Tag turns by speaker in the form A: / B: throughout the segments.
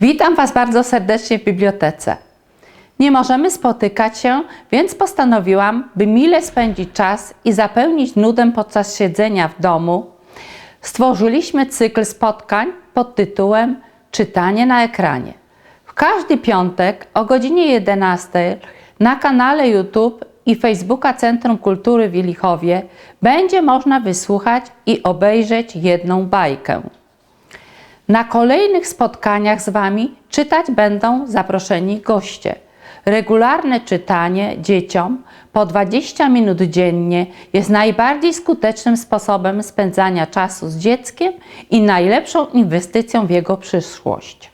A: Witam Was bardzo serdecznie w bibliotece. Nie możemy spotykać się, więc postanowiłam, by mile spędzić czas i zapełnić nudę podczas siedzenia w domu. Stworzyliśmy cykl spotkań pod tytułem Czytanie na ekranie. W każdy piątek o godzinie 11 na kanale YouTube i Facebooka Centrum Kultury w będzie można wysłuchać i obejrzeć jedną bajkę. Na kolejnych spotkaniach z Wami czytać będą zaproszeni goście. Regularne czytanie dzieciom po 20 minut dziennie jest najbardziej skutecznym sposobem spędzania czasu z dzieckiem i najlepszą inwestycją w jego przyszłość.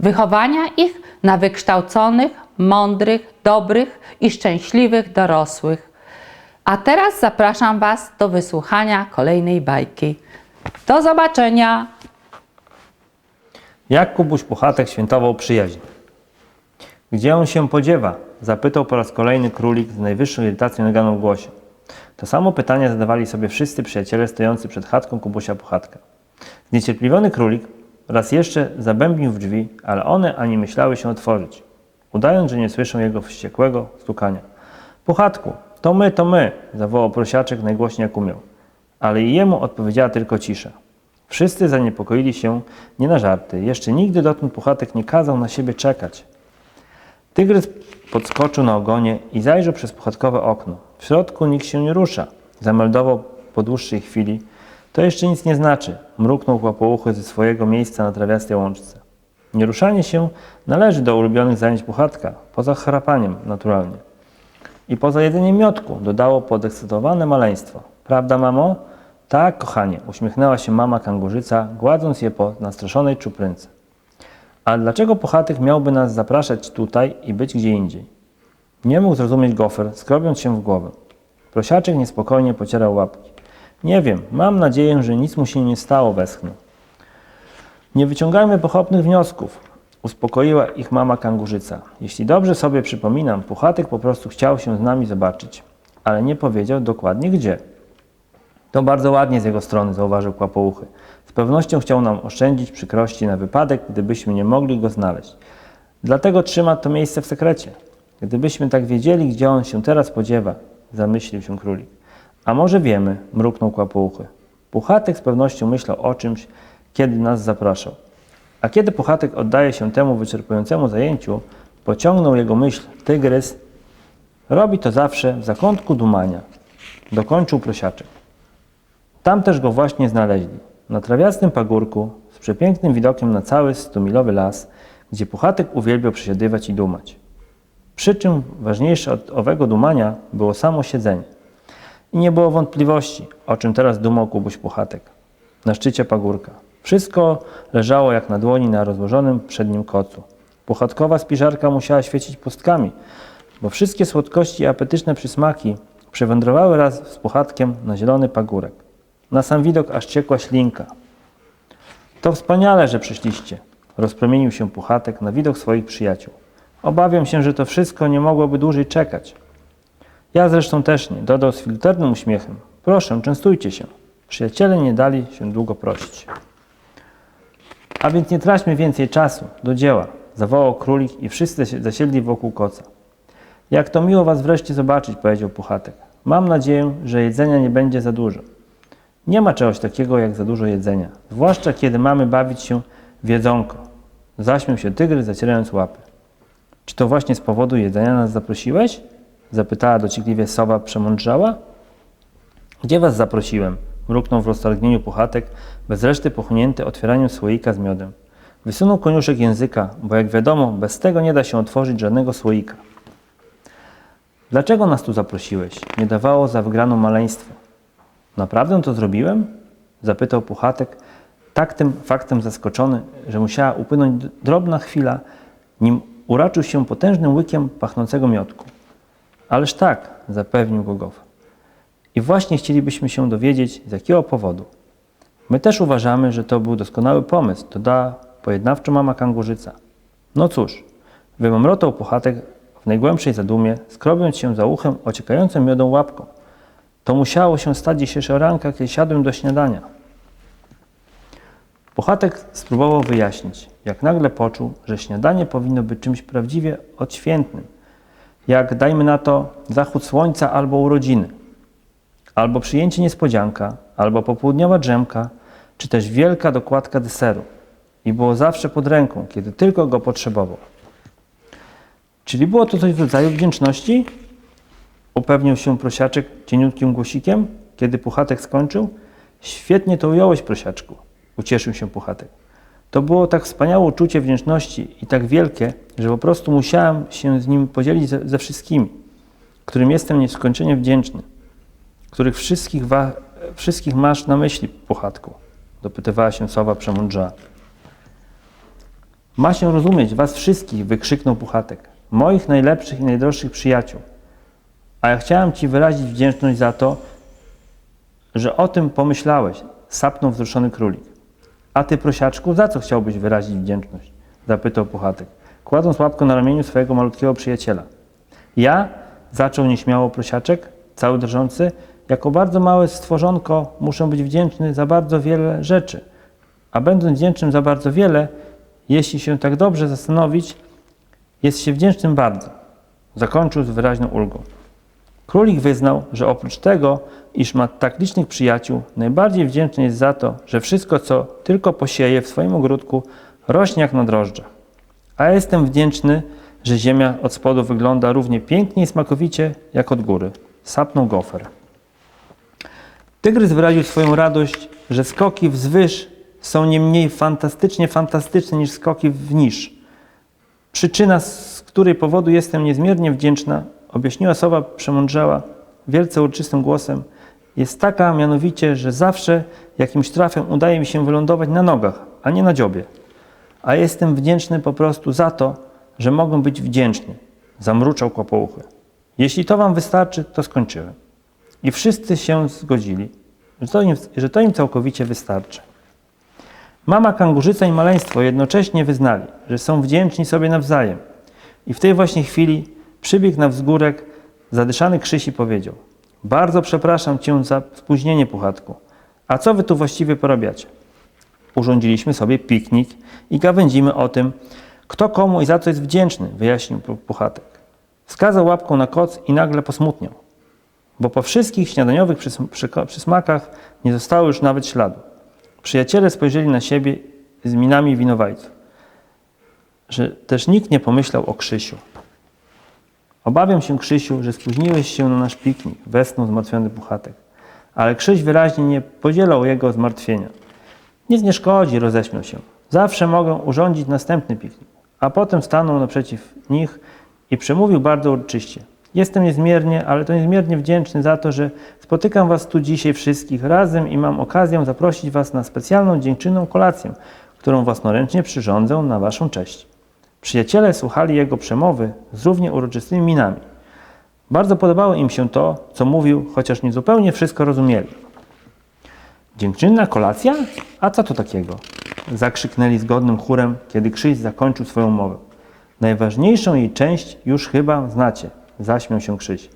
A: Wychowania ich na wykształconych, mądrych, dobrych i szczęśliwych dorosłych. A teraz zapraszam Was do wysłuchania kolejnej bajki. Do zobaczenia!
B: Jak Kubuś Puchatek świętował przyjaźń? Gdzie on się podziewa? Zapytał po raz kolejny królik z najwyższą irytacją naganą w głosie. To samo pytanie zadawali sobie wszyscy przyjaciele stojący przed chatką Kubusia Puchatka. Zniecierpliwiony królik raz jeszcze zabębnił w drzwi, ale one ani myślały się otworzyć, udając, że nie słyszą jego wściekłego stukania. Puchatku, to my, to my, zawołał prosiaczek najgłośniej jak umiał, ale i jemu odpowiedziała tylko cisza. Wszyscy zaniepokoili się nie na żarty. Jeszcze nigdy dotąd Puchatek nie kazał na siebie czekać. Tygrys podskoczył na ogonie i zajrzał przez puchatkowe okno. W środku nikt się nie rusza. Zameldował po dłuższej chwili. To jeszcze nic nie znaczy. Mruknął kłapouchy ze swojego miejsca na trawiastej łączce. Nieruszanie się należy do ulubionych zajęć Puchatka, poza chrapaniem naturalnie. I poza jedzeniem miotku, dodało podekscytowane maleństwo. Prawda, mamo? Tak, kochanie, uśmiechnęła się mama kangurzyca, gładząc je po nastroszonej czuprynce. A dlaczego Puchatek miałby nas zapraszać tutaj i być gdzie indziej? Nie mógł zrozumieć gofer, skrobiąc się w głowę. Prosiaczek niespokojnie pocierał łapki. Nie wiem, mam nadzieję, że nic mu się nie stało, westchnął. Nie wyciągajmy pochopnych wniosków, uspokoiła ich mama kangurzyca. Jeśli dobrze sobie przypominam, Puchatek po prostu chciał się z nami zobaczyć, ale nie powiedział dokładnie gdzie. To bardzo ładnie z jego strony, zauważył Kłapouchy. Z pewnością chciał nam oszczędzić przykrości na wypadek, gdybyśmy nie mogli go znaleźć. Dlatego trzyma to miejsce w sekrecie. Gdybyśmy tak wiedzieli, gdzie on się teraz podziewa, zamyślił się królik. A może wiemy, mruknął Kłapouchy. Puchatek z pewnością myślał o czymś, kiedy nas zapraszał. A kiedy Puchatek oddaje się temu wyczerpującemu zajęciu, pociągnął jego myśl tygrys. Robi to zawsze w zakątku dumania. Dokończył prosiaczek. Tam też go właśnie znaleźli. Na trawiastym pagórku, z przepięknym widokiem na cały stumilowy las, gdzie Puchatek uwielbiał przesiadywać i dumać. Przy czym ważniejsze od owego dumania było samo siedzenie. I nie było wątpliwości, o czym teraz dumał Kubuś Puchatek. Na szczycie pagórka. Wszystko leżało jak na dłoni na rozłożonym przed nim kocu. Puchatkowa spiżarka musiała świecić pustkami, bo wszystkie słodkości i apetyczne przysmaki przewędrowały raz z Puchatkiem na zielony pagórek. Na sam widok aż ciekła ślinka. To wspaniale, że przyszliście. Rozpromienił się Puchatek na widok swoich przyjaciół. Obawiam się, że to wszystko nie mogłoby dłużej czekać. Ja zresztą też nie, dodał z filternym uśmiechem. Proszę, częstujcie się. Przyjaciele nie dali się długo prosić. A więc nie traćmy więcej czasu, do dzieła, zawołał królik i wszyscy zasiedli wokół koca. Jak to miło was wreszcie zobaczyć, powiedział Puchatek. Mam nadzieję, że jedzenia nie będzie za dużo. Nie ma czegoś takiego jak za dużo jedzenia, zwłaszcza kiedy mamy bawić się w jedzonko. Zaśmiał się tygrys, zacierając łapy. Czy to właśnie z powodu jedzenia nas zaprosiłeś? Zapytała dociekliwie sowa przemądrzała. Gdzie was zaprosiłem? Mruknął w roztargnieniu Puchatek, bez reszty pochłonięty otwieraniem słoika z miodem. Wysunął koniuszek języka, bo jak wiadomo, bez tego nie da się otworzyć żadnego słoika. Dlaczego nas tu zaprosiłeś? Nie dawało za wygraną maleństwo. Naprawdę to zrobiłem? Zapytał Puchatek, tak tym faktem zaskoczony, że musiała upłynąć drobna chwila, nim uraczył się potężnym łykiem pachnącego miodku. Ależ tak, zapewnił go Gof. I właśnie chcielibyśmy się dowiedzieć, z jakiego powodu. My też uważamy, że to był doskonały pomysł, dodała pojednawczo mama kangurzyca. No cóż, wymamrotał Puchatek w najgłębszej zadumie, skrobiąc się za uchem ociekającą miodą łapką. To musiało się stać dzisiejszego ranka, kiedy siadłem do śniadania. Puchatek spróbował wyjaśnić, jak nagle poczuł, że śniadanie powinno być czymś prawdziwie odświętnym, jak dajmy na to zachód słońca albo urodziny, albo przyjęcie niespodzianka, albo popołudniowa drzemka, czy też wielka dokładka deseru. I było zawsze pod ręką, kiedy tylko go potrzebował. Czyli było to coś w rodzaju wdzięczności? Upewnił się prosiaczek cieniutkim głosikiem, kiedy Puchatek skończył. Świetnie to ująłeś, prosiaczku, ucieszył się Puchatek. To było tak wspaniałe uczucie wdzięczności i tak wielkie, że po prostu musiałem się z nim podzielić ze, ze wszystkimi, którym jestem nieskończenie wdzięczny, których wszystkich, wa, wszystkich masz na myśli, Puchatku, dopytywała się sowa przemądrzała. Ma się rozumieć was wszystkich, wykrzyknął Puchatek, moich najlepszych i najdroższych przyjaciół. A ja chciałem Ci wyrazić wdzięczność za to, że o tym pomyślałeś, sapnął wzruszony królik. A Ty, prosiaczku, za co chciałbyś wyrazić wdzięczność? zapytał Puchatek, kładąc łapkę na ramieniu swojego malutkiego przyjaciela. Ja, zaczął nieśmiało prosiaczek, cały drżący, jako bardzo małe stworzonko muszę być wdzięczny za bardzo wiele rzeczy. A będąc wdzięcznym za bardzo wiele, jeśli się tak dobrze zastanowić, jest się wdzięcznym bardzo. Zakończył z wyraźną ulgą. Królik wyznał, że oprócz tego, iż ma tak licznych przyjaciół, najbardziej wdzięczny jest za to, że wszystko, co tylko posieje w swoim ogródku, rośnie jak na drożdżach. A jestem wdzięczny, że ziemia od spodu wygląda równie pięknie i smakowicie jak od góry. Sapnął gofer. Tygrys wyraził swoją radość, że skoki wzwyż są nie mniej fantastycznie fantastyczne niż skoki w niż. Przyczyna, z której powodu jestem niezmiernie wdzięczna, objaśniła sowa przemądrzała wielce uroczystym głosem, jest taka mianowicie, że zawsze jakimś trafem udaje mi się wylądować na nogach, a nie na dziobie. A jestem wdzięczny po prostu za to, że mogę być wdzięczny. Zamruczał kłopouchy. Jeśli to wam wystarczy, to skończyłem. I wszyscy się zgodzili, że to im, że to im całkowicie wystarczy. Mama kangurzyca i maleństwo jednocześnie wyznali, że są wdzięczni sobie nawzajem. I w tej właśnie chwili przybiegł na wzgórek zadyszany Krzyś i powiedział Bardzo przepraszam Cię za spóźnienie, Puchatku. A co Wy tu właściwie porabiacie? Urządziliśmy sobie piknik i gawędzimy o tym, kto komu i za co jest wdzięczny, wyjaśnił Puchatek. Wskazał łapką na koc i nagle posmutniał, bo po wszystkich śniadaniowych przysmakach nie zostało już nawet śladu. Przyjaciele spojrzeli na siebie z minami winowajców, że też nikt nie pomyślał o Krzysiu. Obawiam się, Krzysiu, że spóźniłeś się na nasz piknik, westchnął zmartwiony Puchatek. Ale Krzyś wyraźnie nie podzielał jego zmartwienia. Nic nie szkodzi, roześmiał się. Zawsze mogę urządzić następny piknik. A potem stanął naprzeciw nich i przemówił bardzo uroczyście. Jestem niezmiernie, ale to niezmiernie wdzięczny za to, że spotykam Was tu dzisiaj wszystkich razem i mam okazję zaprosić Was na specjalną dziękczynną kolację, którą własnoręcznie przyrządzę na Waszą cześć. Przyjaciele słuchali jego przemowy z równie uroczystymi minami. Bardzo podobało im się to, co mówił, chociaż nie zupełnie wszystko rozumieli. Dziękczynna kolacja? A co to takiego? Zakrzyknęli zgodnym chórem, kiedy Krzyś zakończył swoją mowę. Najważniejszą jej część już chyba znacie, zaśmiał się Krzyś.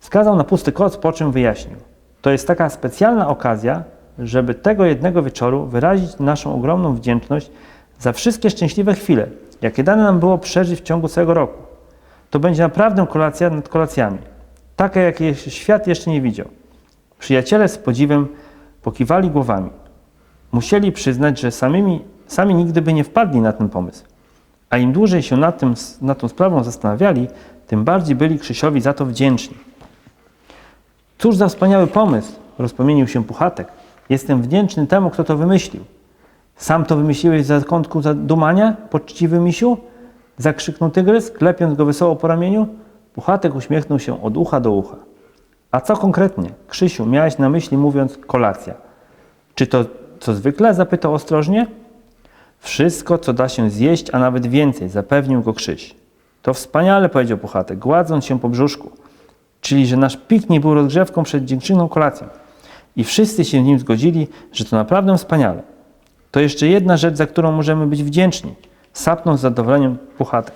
B: Wskazał na pusty koc, po czym wyjaśnił. To jest taka specjalna okazja, żeby tego jednego wieczoru wyrazić naszą ogromną wdzięczność za wszystkie szczęśliwe chwile, jakie dane nam było przeżyć w ciągu całego roku. To będzie naprawdę kolacja nad kolacjami, taka, jakiej świat jeszcze nie widział. Przyjaciele z podziwem pokiwali głowami. Musieli przyznać, że samymi, sami nigdy by nie wpadli na ten pomysł. A im dłużej się nad, tym, nad tą sprawą zastanawiali, tym bardziej byli Krzysiowi za to wdzięczni. Cóż za wspaniały pomysł, rozpomienił się Puchatek. Jestem wdzięczny temu, kto to wymyślił. Sam to wymyśliłeś za kątku zadumania, poczciwy misiu? Zakrzyknął tygrys, klepiąc go wesoło po ramieniu. Puchatek uśmiechnął się od ucha do ucha. A co konkretnie, Krzysiu, miałeś na myśli mówiąc kolacja? Czy to co zwykle? zapytał ostrożnie. Wszystko, co da się zjeść, a nawet więcej, zapewnił go Krzyś. To wspaniale, powiedział Puchatek, gładząc się po brzuszku. Czyli, że nasz piknik był rozgrzewką przed dziękczynną kolacją. I wszyscy się w nim zgodzili, że to naprawdę wspaniale. To jeszcze jedna rzecz, za którą możemy być wdzięczni. Sapnął z zadowoleniem Puchatek.